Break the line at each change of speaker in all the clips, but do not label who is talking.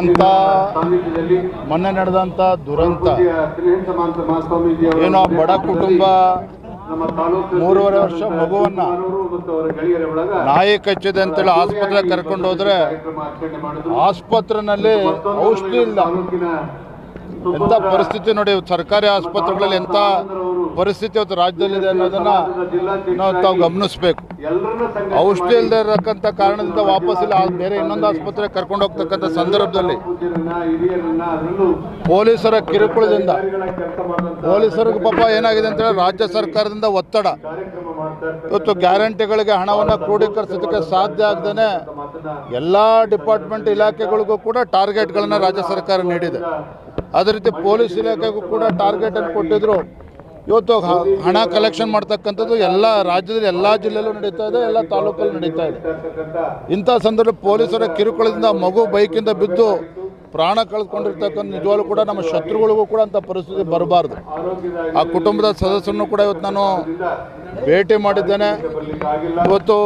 ಅಂತ ಮೊನ್ನೆ ನಡೆದಂಥ ದುರಂತ. ಏನೋ ಬಡ ಕುಟುಂಬ ಮೂರುವರೆ ವರ್ಷ ಮಗುವನ್ನ ನಾಯಿ ಕಚ್ಚಿದೆ ಅಂತೇಳಿ ಆಸ್ಪತ್ರೆಗೆ ಕರ್ಕೊಂಡು ಹೋದ್ರೆ ಆಸ್ಪತ್ರೆನಲ್ಲಿ ಔಷಧಿ ಇಲ್ಲ. ಎಂಥ ಪರಿಸ್ಥಿತಿ ನೋಡಿ, ಸರ್ಕಾರಿ ಆಸ್ಪತ್ರೆಗಳಲ್ಲಿ ಎಂಥ ಪರಿಸ್ಥಿತಿ ಇವತ್ತು ರಾಜ್ಯದಲ್ಲಿದೆ ಅನ್ನೋದನ್ನ ನಾವು ತಾವು ಗಮನಿಸಬೇಕು. ಔಷಧಿ ಇಲ್ಲದೆ ಇರತಕ್ಕಂಥ ಕಾರಣದಿಂದ ವಾಪಸ್ ಇಲ್ಲ ಬೇರೆ ಇನ್ನೊಂದು ಆಸ್ಪತ್ರೆಗೆ ಕರ್ಕೊಂಡು ಹೋಗ್ತಕ್ಕಂಥ ಸಂದರ್ಭದಲ್ಲಿ ಪೊಲೀಸರ ಕಿರುಕುಳದಿಂದ, ಪೊಲೀಸರಿಗೆ ಪಾಪ ಏನಾಗಿದೆ ಅಂತ ಹೇಳಿ ರಾಜ್ಯ ಸರ್ಕಾರದಿಂದ ಒತ್ತಡ. ಇವತ್ತು ಗ್ಯಾರಂಟಿಗಳಿಗೆ ಹಣವನ್ನು ಕ್ರೋಢೀಕರಿಸೋದಕ್ಕೆ ಸಾಧ್ಯ ಆಗದೇ ಎಲ್ಲ ಡಿಪಾರ್ಟ್ಮೆಂಟ್ ಇಲಾಖೆಗಳಿಗೂ ಕೂಡ ಟಾರ್ಗೆಟ್ಗಳನ್ನು ರಾಜ್ಯ ಸರ್ಕಾರ ನೀಡಿದೆ. ಅದೇ ರೀತಿ ಪೊಲೀಸ್ ಇಲಾಖೆಗೂ ಕೂಡ ಟಾರ್ಗೆಟನ್ನು ಕೊಟ್ಟಿದ್ರು. ಇವತ್ತು ಹಣ ಕಲೆಕ್ಷನ್ ಮಾಡ್ತಕ್ಕಂಥದ್ದು ಎಲ್ಲ ರಾಜ್ಯದಲ್ಲಿ, ಎಲ್ಲ ಜಿಲ್ಲೆಯಲ್ಲೂ ನಡೀತಾ ಇದೆ, ಎಲ್ಲ ತಾಲೂಕಲ್ಲೂ ನಡೀತಾ ಇದೆ. ಇಂಥ ಸಂದರ್ಭ ಪೊಲೀಸರ ಕಿರುಕುಳದಿಂದ ಮಗು ಬೈಕಿಂದ ಬಿದ್ದು ಪ್ರಾಣ ಕಳೆದುಕೊಂಡಿರ್ತಕ್ಕಂಥ ನಿಜವಾಗ್ಲೂ ಕೂಡ ನಮ್ಮ ಶತ್ರುಗಳಿಗೂ ಕೂಡ ಅಂಥ ಪರಿಸ್ಥಿತಿ ಬರಬಾರ್ದು. ಆ ಕುಟುಂಬದ ಸದಸ್ಯರನ್ನು ಕೂಡ ಇವತ್ತು ನಾನು ಭೇಟಿ ಮಾಡಿದ್ದೇನೆ. ಇವತ್ತು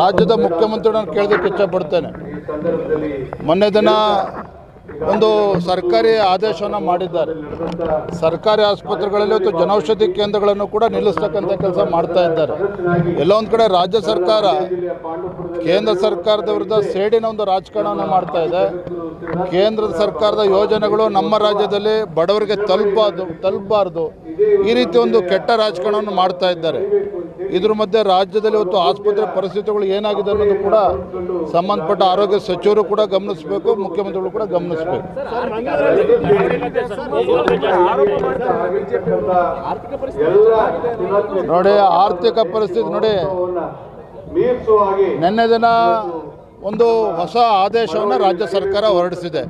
ರಾಜ್ಯದ ಮುಖ್ಯಮಂತ್ರಿ ನಾನು ಕೇಳೋದಕ್ಕೆ ಇಚ್ಛಪಡ್ತೇನೆ ಮೊನ್ನೆ ದಿನ ಒಂದು ಸರ್ಕಾರಿ ಆದೇಶವನ್ನು ಮಾಡಿದ್ದಾರೆ. ಸರ್ಕಾರಿ ಆಸ್ಪತ್ರೆಗಳಲ್ಲಿ ಮತ್ತು ಜನೌಷಧಿ ಕೇಂದ್ರಗಳನ್ನು ಕೂಡ ನಿಲ್ಲಿಸ್ತಕ್ಕಂಥ ಕೆಲಸ ಮಾಡ್ತಾ ಇದ್ದಾರೆ. ಎಲ್ಲೊಂದು ಕಡೆ ರಾಜ್ಯ ಸರ್ಕಾರ ಕೇಂದ್ರ ಸರ್ಕಾರದ ವಿರುದ್ಧ ಸೇಡಿನ ಒಂದು ರಾಜಕಾರಣವನ್ನು ಮಾಡ್ತಾ ಇದೆ. ಕೇಂದ್ರದ ಸರ್ಕಾರದ ಯೋಜನೆಗಳು ನಮ್ಮ ರಾಜ್ಯದಲ್ಲಿ ಬಡವರಿಗೆ ತಲುಪಬಾರ್ದು ತಲುಪಬಾರ್ದು. ಈ ರೀತಿ ಒಂದು ಕೆಟ್ಟ ರಾಜಕಾರಣವನ್ನು ಮಾಡ್ತಾ ಇದ್ದಾರೆ. ಇದ್ರ ಮಧ್ಯೆ ರಾಜ್ಯದಲ್ಲಿ ಇವತ್ತು ಆಸ್ಪತ್ರೆ ಪರಿಸ್ಥಿತಿಗಳು ಏನಾಗಿದೆ ಅನ್ನೋದು ಕೂಡ ಸಂಬಂಧಪಟ್ಟ ಆರೋಗ್ಯ ಸಚಿವರು ಕೂಡ ಗಮನಿಸಬೇಕು ಮುಖ್ಯಮಂತ್ರಿಗಳು ಕೂಡ ಗಮನಿಸಬೇಕು. ನೋಡಿ ಆರ್ಥಿಕ ಪರಿಸ್ಥಿತಿ ನೋಡಿ. ನಿನ್ನೆ ದಿನ ಒಂದು ಹೊಸ ಆದೇಶವನ್ನು ರಾಜ್ಯ ಸರ್ಕಾರ ಹೊರಡಿಸಿದೆ.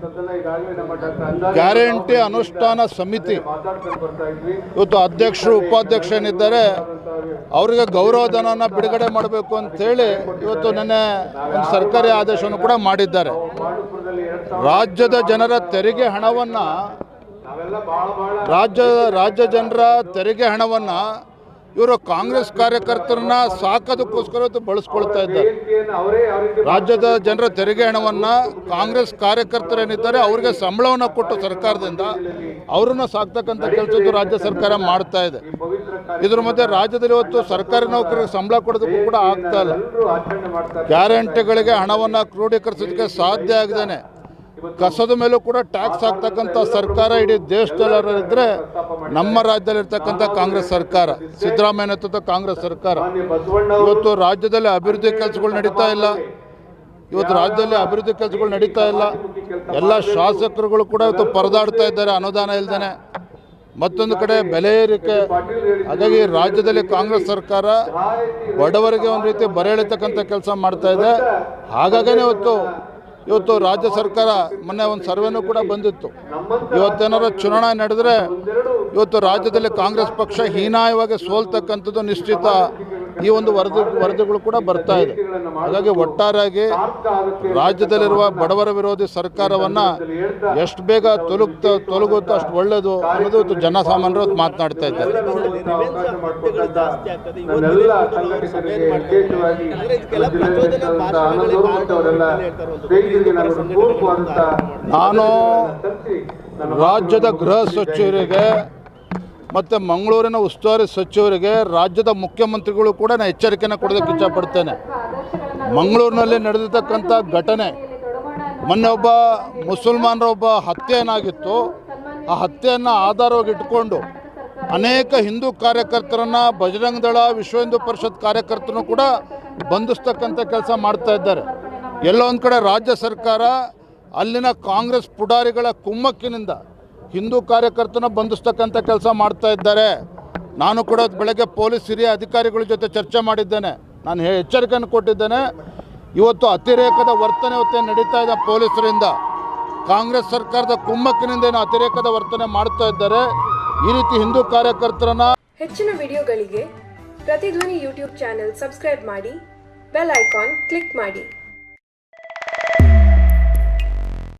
ಗ್ಯಾರಂಟಿ ಅನುಷ್ಠಾನ ಸಮಿತಿ. ಇವತ್ತು ಅಧ್ಯಕ್ಷರು ಉಪಾಧ್ಯಕ್ಷ ಏನಿದ್ದಾರೆ, ಅವರಿಗೆ ಗೌರವಧನವನ್ನು ಬಿಡುಗಡೆ ಮಾಡಬೇಕು ಅಂತೇಳಿ ಇವತ್ತು ನಿನ್ನೆ ಒಂದು ಸರ್ಕಾರಿ ಆದೇಶವನ್ನು ಕೂಡ ಮಾಡಿದ್ದಾರೆ. ರಾಜ್ಯದ ಜನರ ತೆರಿಗೆ ಹಣವನ್ನು ರಾಜ್ಯ ರಾಜ್ಯ ಜನರ ತೆರಿಗೆ ಹಣವನ್ನು ಇವರು ಕಾಂಗ್ರೆಸ್ ಕಾರ್ಯಕರ್ತರನ್ನ ಸಾಕೋದಕ್ಕೋಸ್ಕರ ಬಳಸ್ಕೊಳ್ತಾ ಇದ್ದಾರೆ. ರಾಜ್ಯದ ಜನರ ತೆರಿಗೆ ಹಣವನ್ನು ಕಾಂಗ್ರೆಸ್ ಕಾರ್ಯಕರ್ತರೇನಿದ್ದಾರೆ ಅವರಿಗೆ ಸಂಬಳವನ್ನು ಕೊಟ್ಟು ಸರ್ಕಾರದಿಂದ ಅವರನ್ನು ಸಾಕ್ತಕ್ಕಂಥ ಕೆಲಸದ್ದು ರಾಜ್ಯ ಸರ್ಕಾರ ಮಾಡ್ತಾ ಇದೆ. ಇದ್ರ ಮಧ್ಯೆ ರಾಜ್ಯದಲ್ಲಿ ಇವತ್ತು ಸರ್ಕಾರಿ ನೌಕರರಿಗೆ ಸಂಬಳ ಕೊಡೋದಕ್ಕೂ ಕೂಡ ಆಗ್ತಾ ಇಲ್ಲ. ಗ್ಯಾರಂಟಿಗಳಿಗೆ ಹಣವನ್ನು ಕ್ರೋಢೀಕರಿಸೋದಕ್ಕೆ ಸಾಧ್ಯ ಆಗದೇನೆ. ಕಸದ ಮೇಲೂ ಕೂಡ ಟ್ಯಾಕ್ಸ್ ಹಾಕ್ತಕ್ಕಂಥ ಸರ್ಕಾರ ಇಡೀ ದೇಶದಲ್ಲಿದ್ದರೆ ನಮ್ಮ ರಾಜ್ಯದಲ್ಲಿರ್ತಕ್ಕಂಥ ಕಾಂಗ್ರೆಸ್ ಸರ್ಕಾರ ಸಿದ್ದರಾಮಯ್ಯ ನೇತೃತ್ವದ ಕಾಂಗ್ರೆಸ್ ಸರ್ಕಾರ. ಇವತ್ತು ರಾಜ್ಯದಲ್ಲಿ ಅಭಿವೃದ್ಧಿ ಕೆಲಸಗಳು ನಡೀತಾ ಇಲ್ಲ. ಇವತ್ತು ರಾಜ್ಯದಲ್ಲಿ ಅಭಿವೃದ್ಧಿ ಕೆಲಸಗಳು ನಡೀತಾ ಇಲ್ಲ. ಎಲ್ಲ ಶಾಸಕರುಗಳು ಕೂಡ ಇವತ್ತು ಪರದಾಡ್ತಾ ಇದ್ದಾರೆ ಅನುದಾನ ಇಲ್ದೇನೆ. ಮತ್ತೊಂದು ಕಡೆ ಬೆಲೆ ಏರಿಕೆ. ಹಾಗಾಗಿ ರಾಜ್ಯದಲ್ಲಿ ಕಾಂಗ್ರೆಸ್ ಸರ್ಕಾರ ಬಡವರಿಗೆ ಒಂದು ರೀತಿ ಬರೆ ಎಳಿತಕ್ಕಂಥ ಕೆಲಸ ಮಾಡ್ತಾ ಇದೆ. ಹಾಗಾಗೇ ಇವತ್ತು ಇವತ್ತು ರಾಜ್ಯ ಸರ್ಕಾರ ಮೊನ್ನೆ ಒಂದು ಸರ್ವೆನೂ ಕೂಡ ಬಂದಿತ್ತು. ಇವತ್ತೇನಾರು ಚುನಾವಣೆ ನಡೆದರೆ ಇವತ್ತು ರಾಜ್ಯದಲ್ಲಿ ಕಾಂಗ್ರೆಸ್ ಪಕ್ಷ ಹೀನಾಯವಾಗಿ ಸೋಲ್ತಕ್ಕಂಥದ್ದು ನಿಶ್ಚಿತ. ಈ ಒಂದು ವರದಿ ವರದಿಗಳು ಕೂಡ ಬರ್ತಾ ಇದೆ. ಹಾಗಾಗಿ ಒಟ್ಟಾರೆಯಾಗಿ ರಾಜ್ಯದಲ್ಲಿರುವ ಬಡವರ ವಿರೋಧಿ ಸರ್ಕಾರವನ್ನು ಎಷ್ಟು ಬೇಗ ತೊಲಗುತ್ತ ತೊಲಗುತ್ತೋ ಅಷ್ಟು ಒಳ್ಳೇದು ಅನ್ನೋದು ಇವತ್ತು ಜನಸಾಮಾನ್ಯರು ಮಾತನಾಡ್ತಾ ಇದ್ದಾರೆ. ನಾನು ರಾಜ್ಯದ ಗೃಹ ಸಚಿವರಿಗೆ ಮತ್ತು ಮಂಗಳೂರಿನ ಉಸ್ತುವಾರಿ ಸಚಿವರಿಗೆ ರಾಜ್ಯದ ಮುಖ್ಯಮಂತ್ರಿಗಳು ಕೂಡ ನಾನು ಎಚ್ಚರಿಕೆಯನ್ನು ಕೊಡೋದಕ್ಕೆ ಇಷ್ಟಪಡ್ತೇನೆ ಮಂಗಳೂರಿನಲ್ಲಿ ನಡೆದಿರ್ತಕ್ಕಂಥ ಘಟನೆ, ಮೊನ್ನೆ ಒಬ್ಬ ಮುಸಲ್ಮಾನರ ಒಬ್ಬ ಹತ್ಯೆ ಏನಾಗಿತ್ತು ಆ ಹತ್ಯೆಯನ್ನು ಆಧಾರವಾಗಿ ಇಟ್ಕೊಂಡು ಅನೇಕ ಹಿಂದೂ ಕಾರ್ಯಕರ್ತರನ್ನು ಬಜರಂಗ ದಳ, ವಿಶ್ವ ಹಿಂದೂ ಪರಿಷತ್ ಕಾರ್ಯಕರ್ತರನ್ನು ಕೂಡ ಬಂಧಿಸ್ತಕ್ಕಂಥ ಕೆಲಸ ಮಾಡ್ತಾ ಇದ್ದಾರೆ. ಎಲ್ಲೋ ಕಡೆ ರಾಜ್ಯ ಸರ್ಕಾರ ಅಲ್ಲಿನ ಕಾಂಗ್ರೆಸ್ ಪುಡಾರಿಗಳ ಕುಮ್ಮಕ್ಕಿನಿಂದ ಹಿಂದೂ ಕಾರ್ಯಕರ್ತನ ಬಂಧಿಸ್ತಕ್ಕಂಥ ಕೆಲಸ ಮಾಡ್ತಾ ಇದ್ದಾರೆ. ನಾನು ಕೂಡ ಬೆಳಗ್ಗೆ ಪೊಲೀಸ್ ಹಿರಿಯ ಅಧಿಕಾರಿಗಳ ಜೊತೆ ಚರ್ಚೆ ಮಾಡಿದ್ದೇನೆ. ನಾನು ಎಚ್ಚರಿಕೆಯನ್ನು ಕೊಟ್ಟಿದ್ದೇನೆ. ಇವತ್ತು ಅತಿರೇಕದ ವರ್ತನೆ ಇವತ್ತೇ ನಡೀತಾ ಇದೆ ಪೊಲೀಸರಿಂದ. ಕಾಂಗ್ರೆಸ್ ಸರ್ಕಾರದ ಕುಮ್ಮಕ್ಕಿನಿಂದ ಏನು ಅತಿರೇಕದ ವರ್ತನೆ ಮಾಡ್ತಾ ಇದ್ದಾರೆ. ಈ ರೀತಿ ಹಿಂದೂ ಕಾರ್ಯಕರ್ತರನ್ನ
ಹೆಚ್ಚಿನ ವಿಡಿಯೋಗಳಿಗೆ ಪ್ರತಿಧ್ವನಿ ಯೂಟ್ಯೂಬ್ ಚಾನೆಲ್ ಸಬ್ಸ್ಕ್ರೈಬ್ ಮಾಡಿ, ಬೆಲ್ ಐಕಾನ್ ಕ್ಲಿಕ್ ಮಾಡಿ.